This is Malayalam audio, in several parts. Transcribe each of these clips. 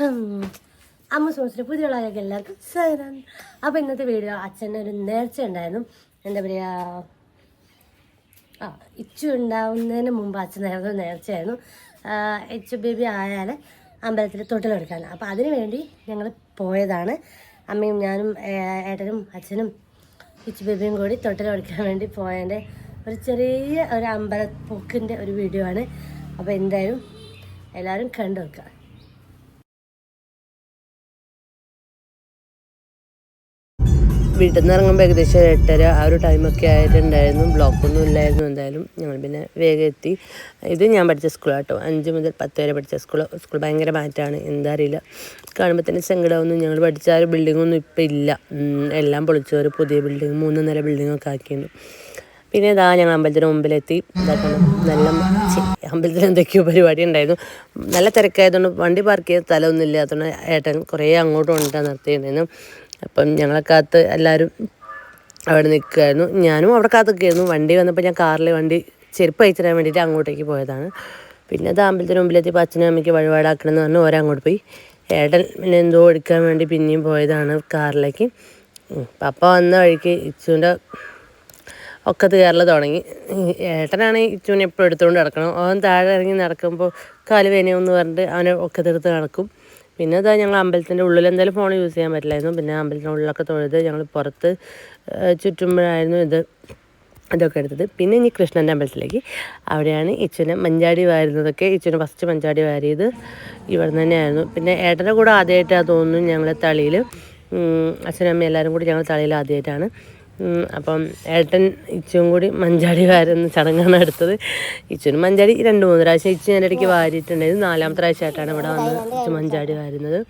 വെൽക്കം അമ്മ സോസിന്റെ പുതിയ ആളുകൾക്ക് എല്ലാവർക്കും സ്വാഗതം അപ്പോൾ ഇന്നത്തെ വീഡിയോ അച്ഛന്റെ ഒരു നേർച്ച ഉണ്ടായിരുന്നു. എന്താ പറയുക ആ ഇച്ചു ഉണ്ടാവുന്നതിന് മുമ്പ് അച്ഛൻ നേരത്തെ നേർച്ചയായിരുന്നു. ഇച്ചു ബേബി ആയാൽ അമ്പലത്തിൽ തൊട്ടിലെടുക്കാൻ. അപ്പോൾ അതിന് വേണ്ടി ഞങ്ങൾ പോയതാണ്. അമ്മയും ഞാനും ഏട്ടനും അച്ഛനും ഇച്ചു ബേബിയും കൂടി തൊട്ടിലെടുക്കാൻ വേണ്ടി പോയതിന്റെ ഒരു ചെറിയ ഒരു അമ്പല അമ്പലപ്പൊക്കിന്റെ ഒരു വീഡിയോ ആണ്. അപ്പോൾ എന്തായാലും എല്ലാവരും കണ്ടു വെക്കുക വീട്ടിൽ നിന്ന് ഇറങ്ങുമ്പോൾ ഏകദേശം എട്ടര ആ ഒരു ടൈമൊക്കെ ആയിട്ടുണ്ടായിരുന്നു. ബ്ലോക്കൊന്നും ഇല്ലായിരുന്നു എന്തായാലും. ഞങ്ങൾ പിന്നെ വേഗം എത്തി. ഇത് ഞാൻ പഠിച്ച സ്കൂളാട്ടോ അഞ്ച് മുതൽ പത്ത് വരെ പഠിച്ച സ്കൂൾ സ്കൂൾ ഭയങ്കര മാറ്റമാണ് എന്താ അറിയില്ല. കാണുമ്പോൾ തന്നെ സങ്കടമൊന്നും ഞങ്ങൾ പഠിച്ച ആ ഒരു ബിൽഡിങ്ങൊന്നും ഇപ്പം ഇല്ല. എല്ലാം പൊളിച്ചു. ഒരു പുതിയ ബിൽഡിങ് മൂന്ന് നില ബിൽഡിങ്ങൊക്കെ ആക്കിയിരുന്നു പിന്നെ ഇതാ ഞങ്ങൾ അമ്പലത്തിന് മുമ്പിലെത്തി. ഇതാക്കണം നല്ല അമ്പലത്തിൽ എന്തൊക്കെയോ പരിപാടി ഉണ്ടായിരുന്നു. നല്ല തിരക്കായതുകൊണ്ട് വണ്ടി പാർക്ക് ചെയ്ത സ്ഥലമൊന്നും ഇല്ലാത്തതുകൊണ്ട് ഏട്ടൻ കുറേ അങ്ങോട്ടും കൊണ്ടിട്ടാണ് നിർത്തിയിട്ടുണ്ടായിരുന്നു. അപ്പം ഞങ്ങളെ കാത്ത് എല്ലാവരും അവിടെ നിൽക്കുമായിരുന്നു ഞാനും അവിടെ കാത്തൊക്കെയായിരുന്നു. വണ്ടി വന്നപ്പോൾ ഞാൻ കാറിൽ വണ്ടി ചെരുപ്പ് അയച്ചിടാൻ വേണ്ടിയിട്ട് അങ്ങോട്ടേക്ക് പോയതാണ്. പിന്നെ അത് അമ്പലത്തിന് മുമ്പിലെത്തിയപ്പോൾ അച്ഛനും അമ്മയ്ക്ക് വഴിപാടാക്കണം എന്ന് പറഞ്ഞ് ഓരങ്ങോട്ട് പോയി. ഏട്ടൻ പിന്നെ എന്തോ എടുക്കാൻ വേണ്ടി പിന്നെയും പോയതാണ് കാറിലേക്ക്. പപ്പ വന്ന വഴിക്ക് ഇച്ചുവിന്റെ ഒക്കത്ത് കയറൽ തുടങ്ങി. ഏട്ടനാണെങ്കിൽ ഇച്ചുവിനെ എപ്പോഴും എടുത്തുകൊണ്ട് നടക്കണം. അവൻ താഴെ ഇറങ്ങി നടക്കുമ്പോൾ കാൽ വേനയെന്ന് പറഞ്ഞിട്ട് അവനെ ഒക്കത്തെടുത്ത് നടക്കും. പിന്നെ അതാ ഞങ്ങൾ അമ്പലത്തിന്റെ ഉള്ളിൽ എന്തായാലും ഫോൺ യൂസ് ചെയ്യാൻ പറ്റില്ലായിരുന്നു. പിന്നെ അമ്പലത്തിന്റെ ഉള്ളിലൊക്കെ തൊഴുത് ഞങ്ങൾ പുറത്ത് ചുറ്റുമ്പോഴായിരുന്നു ഇത് ഇതൊക്കെ എടുത്തത്. പിന്നെ ഇനി കൃഷ്ണന്റെ അമ്പലത്തിലേക്ക്. അവിടെയാണ് ഇച്ചുനെ മഞ്ചാടി വാരുന്നതൊക്കെ. ഇച്ചുനെ ഫസ്റ്റ് മഞ്ചാടി വാരിയത് ഇവിടെ തന്നെയായിരുന്നു. പിന്നെ ഏട്ടന്റെ കൂടെ ആദ്യമായിട്ടാണ് തോന്നുന്നു ഞങ്ങളെ തളിയിൽ അച്ഛനും അമ്മയും എല്ലാവരും കൂടി ഞങ്ങൾ തളിയിൽ ആദ്യമായിട്ടാണ്. അപ്പം ഏട്ടൻ ഇച്ചും കൂടി മഞ്ചാടി വാരുന്ന ചടങ്ങാണ് എടുത്തത് ഇച്ചുനും മഞ്ചാടി രണ്ട് മൂന്ന് പ്രാവശ്യം ഇച്ചു ഞാൻ ഇടയ്ക്ക് വാരിയിട്ടുണ്ടായിരുന്നു. നാലാമത്തെ പ്രാവശ്യമായിട്ടാണ് ഇവിടെ വന്ന് ഇച്ചു മഞ്ചാടി വാരുന്നത്.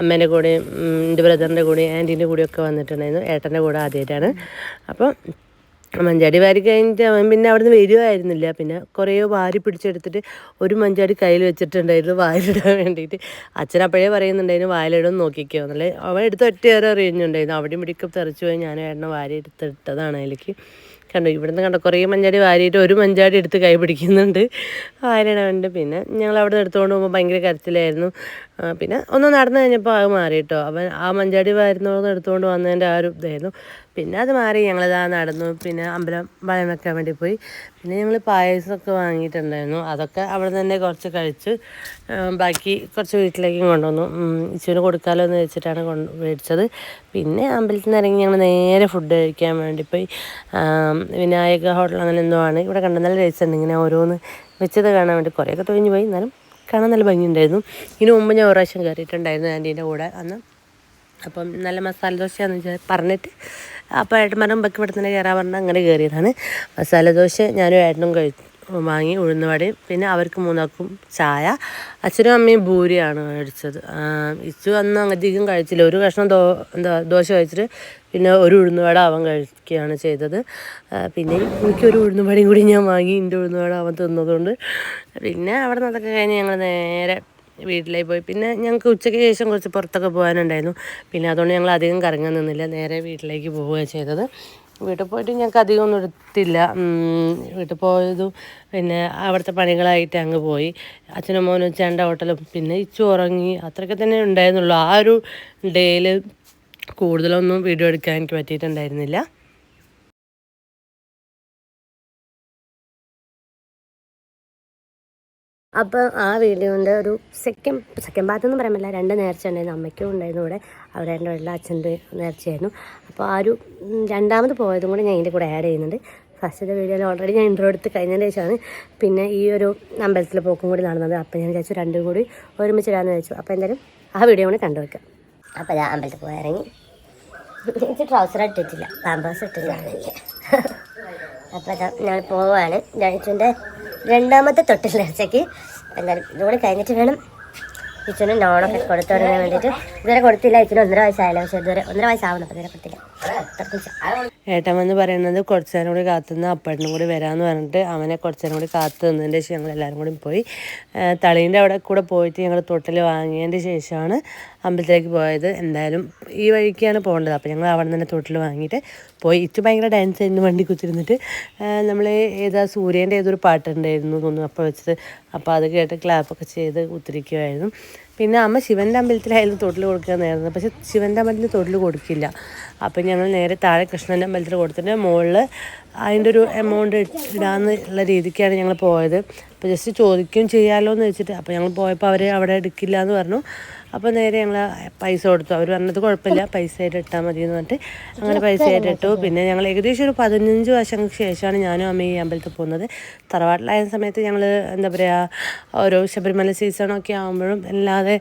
അമ്മേന്റെ കൂടെയും എന്റെ ബ്രദറിന്റെ കൂടെയും ആന്റീന്റെ കൂടെയൊക്കെ വന്നിട്ടുണ്ടായിരുന്നു. ഏട്ടന്റെ കൂടെ ആദ്യമായിട്ടാണ്. അപ്പം മഞ്ചാടി വാരി കഴിഞ്ഞിട്ട് അവൻ പിന്നെ അവിടുന്ന് വരുമായിരുന്നില്ല പിന്നെ കുറേ വാരി പിടിച്ചെടുത്തിട്ട് ഒരു മഞ്ചാടി കയ്യിൽ വെച്ചിട്ടുണ്ടായിരുന്നു വായിലിടാൻ വേണ്ടിയിട്ട്. അച്ഛൻ അപ്പോഴേ പറയുന്നുണ്ടായിരുന്നു വായിലിടും നോക്കിക്കോ എന്നല്ലേ. അവൻ എടുത്ത് ഒറ്റ ഏറെ അറിയുന്നുണ്ടായിരുന്നു. അവിടെയും ഇവിടെയൊക്കെ തെറിച്ചു പോയി ഞാൻ ഏട്ടനെ വാരി എടുത്തിട്ടതാണ് അതിലേക്ക്. കണ്ടു ഇവിടുന്ന് കണ്ടോ കുറേ മഞ്ചാടി വാരിയിട്ട് ഒരു മഞ്ചാടി എടുത്ത് കൈ പിടിക്കുന്നുണ്ട് വായിലിടാൻ വേണ്ടി പിന്നെ ഞങ്ങൾ അവിടെ നിന്ന് എടുത്തുകൊണ്ട് പോകുമ്പോൾ ഭയങ്കര കരച്ചിലായിരുന്നു. പിന്നെ ഒന്ന് നടന്നു കഴിഞ്ഞപ്പോൾ അത് മാറി കേട്ടോ അവൻ ആ മഞ്ചാടി വാരുന്നോന്ന് എടുത്തുകൊണ്ട് വന്നതിന്റെ ആ ഒരു ഇതായിരുന്നു. പിന്നെ അത് മാറി ഞങ്ങളിതാ നടന്നു. പിന്നെ അമ്പലം വളം വെക്കാൻ വേണ്ടി പോയി. പിന്നെ ഞങ്ങൾ പായസമൊക്കെ വാങ്ങിയിട്ടുണ്ടായിരുന്നു. അതൊക്കെ അവിടെ തന്നെ കുറച്ച് കഴിച്ച് ബാക്കി കുറച്ച് വീട്ടിലേക്കും കൊണ്ടുവന്നു. ഇച്ചുവിന് കൊടുക്കാമല്ലോ എന്ന് വെച്ചിട്ടാണ് കൊണ്ട് മേടിച്ചത്. പിന്നെ അമ്പലത്തിൽ നിന്ന് ഇറങ്ങി ഞങ്ങൾ നേരെ ഫുഡ് കഴിക്കാൻ വേണ്ടി പോയി. വിനായക ഹോട്ടൽ അങ്ങനെ എന്തോ ആണ്. ഇവിടെ കണ്ട. നല്ല രസമുണ്ട് ഇങ്ങനെ ഓരോന്ന് വെച്ചത് കാണാൻ വേണ്ടി കുറേയൊക്കെ തൊഴിഞ്ഞു പോയി. എന്നാലും കാണാൻ നല്ല ഭംഗിയുണ്ടായിരുന്നു. ഇതിനു മുമ്പ് ഞാൻ ഒരു പ്രാവശ്യം കയറിയിട്ടുണ്ടായിരുന്നു ആന്റീന്റെ കൂടെ അന്ന്. അപ്പം നല്ല മസാല ദോശയാന്ന് വെച്ചാൽ പറഞ്ഞിട്ട് അപ്പോൾ ഏട്ടന്മാരും ബക്ക് തന്നെ കയറാൻ പറഞ്ഞാൽ അങ്ങനെ കയറിയതാണ് മസാല ദോശ ഞാനും ഏട്ടനും കഴി വാങ്ങി ഉഴുന്നുവടയും പിന്നെ അവർക്ക് മൂന്നാക്കും ചായ. അച്ഛനും അമ്മയും ഭൂരിയാണ് മേടിച്ചത്. ഇച്ചു അന്ന് അധികം കഴിച്ചില്ല. ഒരു കഷ്ണം ദോ എന്താ ദോശ കഴിച്ചിട്ട് പിന്നെ ഒരു ഉഴുന്നുവട അവൻ കഴിക്കുകയാണ് ചെയ്തത്. പിന്നെ എനിക്കൊരു ഉഴുന്നുവടയും കൂടി ഞാൻ വാങ്ങി എന്റെ ഉഴുന്നുവട അവൻ തിന്നതുകൊണ്ട്. പിന്നെ അവിടെ നിന്നൊക്കെ കഴിഞ്ഞ് ഞങ്ങൾ നേരെ വീട്ടിലേക്ക് പോയി. പിന്നെ ഞങ്ങൾക്ക് ഉച്ചയ്ക്ക് ശേഷം കുറച്ച് പുറത്തൊക്കെ പോകാനുണ്ടായിരുന്നു. പിന്നെ അതുകൊണ്ട് ഞങ്ങൾ അധികം കറങ്ങാൻ നിന്നില്ല. നേരെ വീട്ടിലേക്ക് പോവുകയാണ് ചെയ്തത്. വീട്ടിൽ പോയിട്ട് ഞങ്ങൾക്ക് അധികം ഒന്നും എടുത്തില്ല. വീട്ടിൽ പോയതും പിന്നെ അവിടുത്തെ പണികളായിട്ട് അങ്ങ് പോയി. അച്ഛനും മോനും ചേണ്ട ഹോട്ടലും പിന്നെ ഇച്ചു ഉറങ്ങി. അത്രയൊക്കെ തന്നെ ഉണ്ടായിരുന്നുള്ളൂ. ആ ഒരു ഡേയിൽ കൂടുതലൊന്നും വീഡിയോ എടുക്കാൻ എനിക്ക് പറ്റിയിട്ടുണ്ടായിരുന്നില്ല. അപ്പോൾ ആ വീഡിയോന്റെ ഒരു സെക്കൻഡ് സെക്കൻഡ് ഭാഗത്ത് എന്ന് പറയാൻ പറ്റില്ല രണ്ട് നേർച്ച ഉണ്ടായിരുന്നു. അമ്മയ്ക്കും ഉണ്ടായിരുന്നു ഇവിടെ. അവരെ എന്റെ ഉള്ള അച്ഛന്റെ നേർച്ചയായിരുന്നു. അപ്പോൾ ആ ഒരു രണ്ടാമത് പോയതും കൂടി ഞാൻ ഇതിന്റെ കൂടെ ആഡ് ചെയ്യുന്നുണ്ട്. ഫസ്റ്റത്തെ വീഡിയോയിൽ ഓൾറെഡി ഞാൻ ഇൻട്രോ എടുത്ത് കഴിഞ്ഞതിന് ശേഷമാണ് പിന്നെ ഈ ഒരു അമ്പലത്തിലെ പോക്കും കൂടി നടന്നത്. അപ്പോൾ ഞാൻ വിചാരിച്ചു രണ്ടും കൂടി ഒരുമിച്ചിടാന്ന് വെച്ചു അപ്പോൾ എന്തായാലും ആ വീഡിയോ കൂടി കണ്ടു വെക്കാം. അപ്പോൾ ഞാൻ അമ്പലത്തിൽ പോയി ഇറങ്ങി. ട്രൗസർ ഇട്ടിട്ടില്ല. പാമ്പേഴ്സ് ഇട്ടില്ല അപ്പോൾ ഞാൻ പോവാണ്. ഡാൻസിന്റെ രണ്ടാമത്തെ തൊട്ടിൽ നേർച്ചയ്ക്ക് എന്നാലും ഇതുകൂടി കഴിഞ്ഞിട്ട് വേണം ഇച്ചന് നോണൊക്കെ കൊടുത്തു തുടങ്ങാൻ വേണ്ടിയിട്ട്. ഇതുവരെ കൊടുത്തില്ല ഇച്ചിന് ഒന്നര വയസ്സായാലും പക്ഷേ ഇതുവരെ ഒന്നര വയസ്സാവുന്നു അപ്പം ഇതുവരെ കൊടുത്തില്ല. ഏട്ടൻ വന്ന് പറയുന്നത് കുറച്ചു നേരം കൂടി കാത്തുനിന്ന് അപ്പേട്ടനും കൂടി വരാമെന്ന് പറഞ്ഞിട്ട് അവനെ കുറച്ചു നേരം കൂടി കാത്തു നിന്നതിന്റെ ശേഷം ഞങ്ങൾ എല്ലാവരും കൂടി പോയി. തളീന്റെ അവിടെ കൂടെ പോയിട്ട് ഞങ്ങൾ തൊട്ടിൽ വാങ്ങിയതിന്റെ ശേഷമാണ് അമ്പലത്തിലേക്ക് പോയത്. എന്തായാലും ഈ വഴിക്കാണ് പോകേണ്ടത്. അപ്പോൾ ഞങ്ങൾ അവിടെ നിന്ന് തൊട്ടിൽ വാങ്ങിയിട്ട് പോയി. ഇച്ചു ഭയങ്കര ഡാൻസ് ആയിരുന്നു വണ്ടി കുത്തിരുന്നിട്ട്. നമ്മൾ ഏതാ സൂര്യന്റെ ഏതൊരു പാട്ടുണ്ടായിരുന്നു തോന്നുന്നു. അപ്പോൾ വെച്ചത് അപ്പോൾ അത് കേട്ട് ക്ലാപ്പൊക്കെ ചെയ്ത് കുത്തിരിക്കുമായിരുന്നു പിന്നെ അമ്മ ശിവന്റെ അമ്പലത്തിലായിരുന്നു തൊട്ടിൽ കൊടുക്കാമെന്നായിരുന്നു പക്ഷെ ശിവന്റെ അമ്പലത്തിൽ തൊട്ടിൽ കൊടുക്കില്ല. അപ്പം ഞങ്ങൾ നേരെ താഴെ കൃഷ്ണന്റെ അമ്പലത്തിൽ കൊടുത്തിട്ട് മുകളിൽ അതിന്റെ ഒരു എമൗണ്ട് ഇടാന്നുള്ള രീതിക്കാണ് ഞങ്ങൾ പോയത്. അപ്പോൾ ജസ്റ്റ് ചോദിക്കുകയും ചെയ്യാമല്ലോ എന്ന് വെച്ചിട്ട് അപ്പോൾ ഞങ്ങൾ പോയപ്പോൾ അവർ അവിടെ എടുക്കില്ല എന്ന് പറഞ്ഞു. അപ്പോൾ നേരെ ഞങ്ങൾ പൈസ കൊടുത്തു. അവർ പറഞ്ഞത് കുഴപ്പമില്ല പൈസ ആയിട്ട് ഇട്ടാൽ മതി എന്ന് പറഞ്ഞിട്ട് അങ്ങനെ പൈസ ആയിട്ട് ഇട്ടു. പിന്നെ ഞങ്ങൾ ഏകദേശം ഒരു പതിനഞ്ച് വർഷങ്ങൾക്ക് ശേഷമാണ് ഞാനും അമ്മയും ഈ അമ്പലത്തിൽ പോകുന്നത്. തറവാട്ടിലായ സമയത്ത് ഞങ്ങൾ എന്താ പറയുക ഓരോ ശബരിമല സീസണൊക്കെ ആകുമ്പോഴും അല്ലാതെ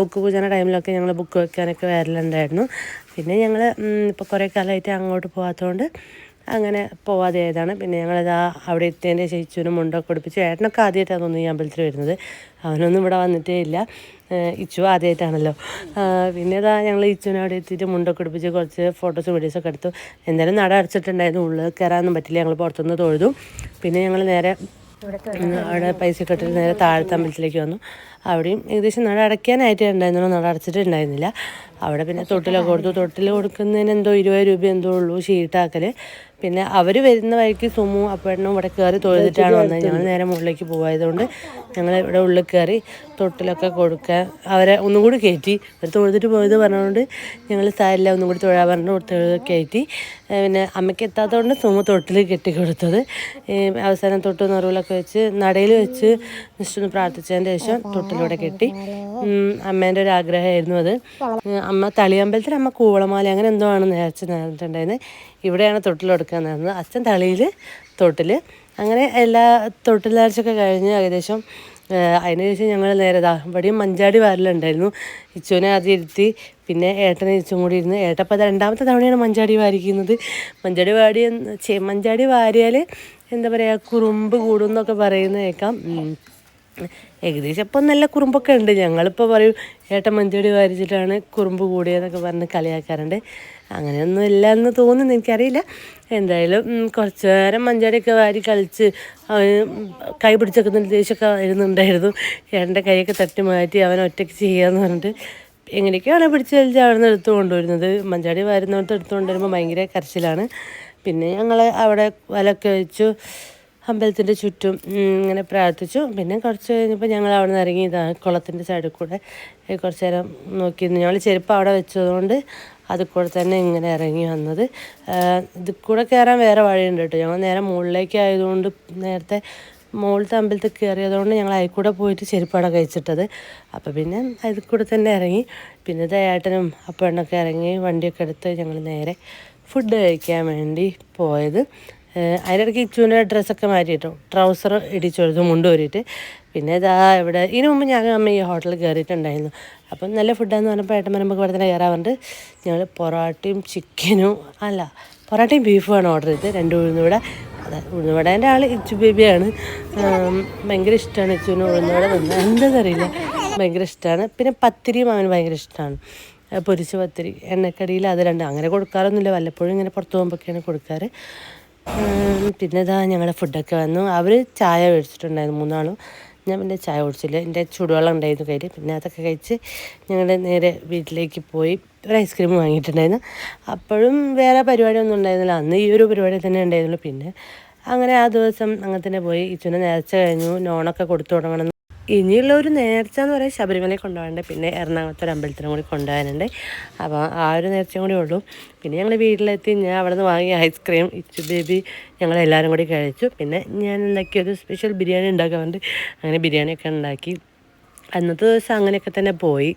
ബുക്ക് പൂജന ടൈമിലൊക്കെ ഞങ്ങൾ ബുക്ക് വയ്ക്കാനൊക്കെ വരലുണ്ടായിരുന്നു. പിന്നെ ഞങ്ങൾ ഇപ്പോൾ കുറേ കാലമായിട്ട് അങ്ങോട്ട് പോകാത്തതുകൊണ്ട് അങ്ങനെ പോവാതെ ആയതാണ്. പിന്നെ ഞങ്ങളിതാ അവിടെ എത്തിയതിന്റെ ചേച്ചൂനും മുണ്ടൊക്കെ കൊടുപ്പിച്ചു ഏട്ടനൊക്കെ ആദ്യമായിട്ടാണ് തോന്നുന്നു ഈ അമ്പലത്തിൽ വരുന്നത്. അവനൊന്നും ഇവിടെ വന്നിട്ടേ ഇല്ല. ഇച്ചു ആദ്യമായിട്ടാണല്ലോ. പിന്നെ ഇതാ ഞങ്ങൾ ഇച്ചുവിനെ അവിടെ എത്തിയിട്ട് മുണ്ടൊക്കെ കൊടുപ്പിച്ച് കുറച്ച് ഫോട്ടോസും വീഡിയോസൊക്കെ എടുത്തു. എന്തായാലും നട അടച്ചിട്ടുണ്ടായിരുന്നു. ഉള്ളിൽ കയറാനൊന്നും പറ്റില്ല. ഞങ്ങൾ പുറത്തുനിന്ന് തൊഴുതു. പിന്നെ ഞങ്ങൾ നേരെ അവിടെ പൈസ കെട്ടിട്ട് നേരെ താഴത്തെ അമ്പലത്തിലേക്ക് വന്നു. അവിടെയും ഏകദേശം നട അടയ്ക്കാനായിട്ടേ ഉണ്ടായിരുന്നുള്ളൂ. നട അടച്ചിട്ടുണ്ടായിരുന്നില്ല. അവിടെ പിന്നെ തൊട്ടിലൊക്കെ കൊടുത്തു. തൊട്ടിൽ കൊടുക്കുന്നതിന് എന്തോ ഇരുപത് രൂപ എന്തോ ഉള്ളൂ ഷീട്ടാക്കൽ പിന്നെ അവർ വരുന്ന വഴിക്ക് സുമു അപ്പഴനും ഇവിടെ കയറി തൊഴുതിട്ടാണ് വന്നത്. ഞങ്ങൾ നേരെ മുകളിലേക്ക് പോകായതുകൊണ്ട് ഞങ്ങൾ ഇവിടെ ഉള്ളിൽ കയറി തൊട്ടിലൊക്കെ കൊടുക്കാൻ അവരെ ഒന്നും കൂടി കയറ്റി അവർ തൊഴുതിട്ട് പോയത് പറഞ്ഞുകൊണ്ട് ഞങ്ങൾ സാരില്ല ഒന്നും കൂടി തൊഴാൻ പറഞ്ഞു തൊഴുത് കയറ്റി പിന്നെ അമ്മയ്ക്ക് എത്താത്തതുകൊണ്ട് സുമ തൊട്ടിൽ കെട്ടിക്കൊടുത്തത്. അവസാനം തൊട്ട് നിറവിലൊക്കെ വെച്ച് നടയിൽ വെച്ച് നിശ്ചൊന്ന് പ്രാർത്ഥിച്ചതിന്റെ ശേഷം തൊട്ടിലൂടെ കെട്ടി. അമ്മേന്റെ ഒരു ആഗ്രഹമായിരുന്നു അത്. അമ്മ തളിയമ്പലത്തിൽ അമ്മ കൂവളമാല അങ്ങനെ എന്തോ ആണ് നേർച്ച നേർന്നിട്ടുണ്ടായിരുന്നത് ഇവിടെയാണ് തൊട്ടിൽ കൊടുക്കാൻ നേർന്നത് അച്ഛൻ തളിയിൽ തൊട്ടിൽ അങ്ങനെ എല്ലാ തൊട്ടിൽ നേർച്ചയൊക്കെ കഴിഞ്ഞ് ഏകദേശം അതിന് ശേഷം ഞങ്ങൾ നേരെ ഇതാ ഇവിടെയും മഞ്ചാടി വാരലുണ്ടായിരുന്നു ഇച്ചുവിനെ അത് ഇരുത്തി പിന്നെ ഏട്ടനെ ഇച്ചും കൂടി ഇരുന്ന്. ഏട്ടപ്പം രണ്ടാമത്തെ തവണയാണ് മഞ്ചാടി വാരിക്കുന്നത്. മഞ്ചാടി വാടി മഞ്ചാടി വാരിയാൽ എന്താ പറയുക കുറുമ്പ് കൂടും എന്നൊക്കെ പറയുന്നത് കേൾക്കാം. ഏകദേശം ഇപ്പം നല്ല കുറുമ്പൊക്കെ ഉണ്ട്. ഞങ്ങളിപ്പോൾ പറയും ഏട്ടൻ മഞ്ചടി വാരിച്ചിട്ടാണ് കുറുമ്പ് കൂടിയതെന്നൊക്കെ പറഞ്ഞ് കളിയാക്കാറുണ്ട്. അങ്ങനെയൊന്നും ഇല്ല എന്ന് തോന്നുന്നു എനിക്കറിയില്ല. എന്തായാലും കുറച്ച് നേരം മഞ്ചടിയൊക്കെ വാരി കളിച്ച് അവന് കൈ പിടിച്ചൊക്കെ ദേഷ്യമൊക്കെ വരുന്നുണ്ടായിരുന്നു ഏട്ടന്റെ കൈയൊക്കെ തട്ടി മാറ്റി അവൻ ഒറ്റയ്ക്ക് ചെയ്യാന്ന് പറഞ്ഞിട്ട് എങ്ങനെയൊക്കെയാണ് പിടിച്ച് വലിച്ച് അവിടെ നിന്ന് എടുത്തു കൊണ്ടുവരുന്നത്? മഞ്ചാടി വാരുന്നിടത്ത് എടുത്തു കൊണ്ടുവരുമ്പോൾ ഭയങ്കര കരച്ചിലാണ്. പിന്നെ ഞങ്ങൾ അവിടെ വലൊക്കെ വെച്ചു. അമ്പലത്തിന്റെ ചുറ്റും ഇങ്ങനെ പ്രാർത്ഥിച്ചു. പിന്നെ കുറച്ച് കഴിഞ്ഞപ്പോൾ ഞങ്ങൾ അവിടെ നിന്ന് ഇറങ്ങി ഇതാ കുളത്തിന്റെ സൈഡിൽ കൂടെ കുറച്ച് നേരം നോക്കിയിരുന്നു. ഞങ്ങൾ ചെരുപ്പ് അവിടെ വെച്ചതുകൊണ്ട് അതിൽ കൂടെ തന്നെ ഇങ്ങനെ ഇറങ്ങി വന്നത്. ഇതിൽ കൂടെ കയറാൻ വേറെ വഴിയുണ്ട് കേട്ടോ. ഞങ്ങൾ നേരെ മുകളിലേക്ക് ആയതുകൊണ്ട് നേരത്തെ മുകളിലത്തെ അമ്പലത്തിൽ കയറിയതുകൊണ്ട് ഞങ്ങൾ അതിൽ കൂടെ പോയിട്ട് ചെരുപ്പാണ് കഴിച്ചിട്ടത്. അപ്പോൾ പിന്നെ അതിൽ കൂടെ തന്നെ ഇറങ്ങി. പിന്നെ ദയാട്ടനും അപ്പണ്ണൊക്കെ ഇറങ്ങി വണ്ടിയൊക്കെ എടുത്ത് ഞങ്ങൾ നേരെ ഫുഡ് കഴിക്കാൻ വേണ്ടി പോയത്. അതിനിടയ്ക്ക് ഇച്ചുവിന്റെ ഡ്രസ്സൊക്കെ മാറ്റിയിട്ടു. ട്രൗസർ ഇടിച്ചെടുത്തു മുണ്ട് ഊരിയിട്ട്. പിന്നെ ഇതാ ഇവിടെ ഇതിനു മുമ്പ് ഞാൻ അമ്മ ഈ ഹോട്ടലിൽ കയറിയിട്ടുണ്ടായിരുന്നു അപ്പം നല്ല ഫുഡാന്ന് പറഞ്ഞപ്പോൾ ഏട്ടൻ നമുക്ക് ഇവിടെ തന്നെ കയറാറുണ്ട് ഞങ്ങൾ പൊറോട്ടയും ചിക്കനും അല്ല പൊറോട്ടയും ബീഫുമാണ് ഓർഡർ ചെയ്തത്. രണ്ട് ഉഴുന്നുകൂടെ അതെ ഉഴുന്നുവടേന്റെ ആൾ ഇച്ചു ബേബിയാണ്. ഭയങ്കര ഇഷ്ടമാണ് ഇച്ചുവിന് ഉഴുന്നുവട തന്നെ എന്താണെന്നറിയില്ല ഭയങ്കര ഇഷ്ടമാണ് പിന്നെ പത്തിരിയും അവന് ഭയങ്കര ഇഷ്ടമാണ് പൊരിച്ച പത്തിരി എണ്ണക്കടിയിൽ അത് രണ്ട്. അങ്ങനെ കൊടുക്കാറൊന്നുമില്ല. വല്ലപ്പോഴും ഇങ്ങനെ പുറത്ത് പോകുമ്പോഴൊക്കെയാണ് കൊടുക്കാറ്. പിന്നെ ഇതാ ഞങ്ങളുടെ ഫുഡൊക്കെ വന്നു. അവർ ചായ മേടിച്ചിട്ടുണ്ടായിരുന്നു മൂന്നാളും. ഞാൻ പിന്നെ ചായ കുടിച്ചില്ല. എന്റെ ചൂടുവെള്ളം ഉണ്ടായിരുന്നു കയ്യിൽ പിന്നെ അതൊക്കെ കഴിച്ച് ഞങ്ങൾ നേരെ വീട്ടിലേക്ക് പോയി ഒരു ഐസ്ക്രീം വാങ്ങിയിട്ടുണ്ടായിരുന്നു. അപ്പോഴും വേറെ പരിപാടിയൊന്നും ഉണ്ടായിരുന്നില്ല. അന്ന് ഈ ഒരു പരിപാടി തന്നെ ഉണ്ടായിരുന്നുള്ളൂ പിന്നെ അങ്ങനെ ആ ദിവസം അങ്ങനെ തന്നെ പോയി. ഇച്ചുനെ നേർച്ച കഴിഞ്ഞു. നോണൊക്കെ കൊടുത്തു തുടങ്ങണം ഇനിയുള്ള ഒരു നേർച്ച എന്ന് പറയാൻ ശബരിമലയിൽ കൊണ്ടുപോകാനുണ്ട്. പിന്നെ എറണാകുളത്തെ ഒരു അമ്പലത്തിനും കൂടി കൊണ്ടുപോകാനുണ്ട്. അപ്പോൾ ആ ഒരു നേർച്ചയും കൂടി ഉള്ളൂ. പിന്നെ ഞങ്ങൾ വീട്ടിലെത്തി ഞാൻ അവിടെ നിന്ന് വാങ്ങിയ ഐസ്ക്രീം ഇച്ചു ബേബി ഞങ്ങൾ എല്ലാവരും കൂടി കഴിച്ചു. പിന്നെ ഞാൻ ഉണ്ടാക്കിയൊരു സ്പെഷ്യൽ ബിരിയാണി ഉണ്ടാക്കാറുണ്ട് അങ്ങനെ ബിരിയാണിയൊക്കെ ഉണ്ടാക്കി. അന്നത്തെ ദിവസം അങ്ങനെയൊക്കെ തന്നെ പോയി.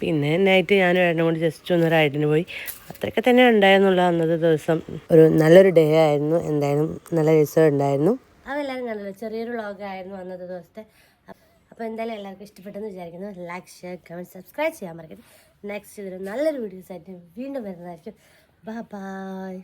പിന്നെ നൈറ്റ് ഞാൻ ഏട്ടനും കൂടി ജസ്റ്റ് ഒന്ന് റൈഡിന് പോയി. അത്രയൊക്കെ തന്നെ ഉണ്ടായിരുന്നുള്ളൂ അന്നത്തെ ദിവസം. ഒരു നല്ലൊരു ഡേ ആയിരുന്നു. എന്തായാലും നല്ല രസം ഉണ്ടായിരുന്നു അതെല്ലാവരും കണ്ടല്ലോ. ചെറിയൊരു വ്ളോഗായിരുന്നു അന്നത്തെ ദിവസത്തെ. അപ്പോൾ എന്തായാലും എല്ലാവർക്കും ഇഷ്ടപ്പെട്ടെന്ന് വിചാരിക്കുന്നു. ലൈക്ക് ഷെയർ കമന്റ് സബ്സ്ക്രൈബ് ചെയ്യാൻ മറക്കരുത്. നെക്സ്റ്റ് ഇതൊരു നല്ലൊരു വീഡിയോസ് ആയിട്ട് വീണ്ടും വരുന്നതായിരിക്കും. Bye bye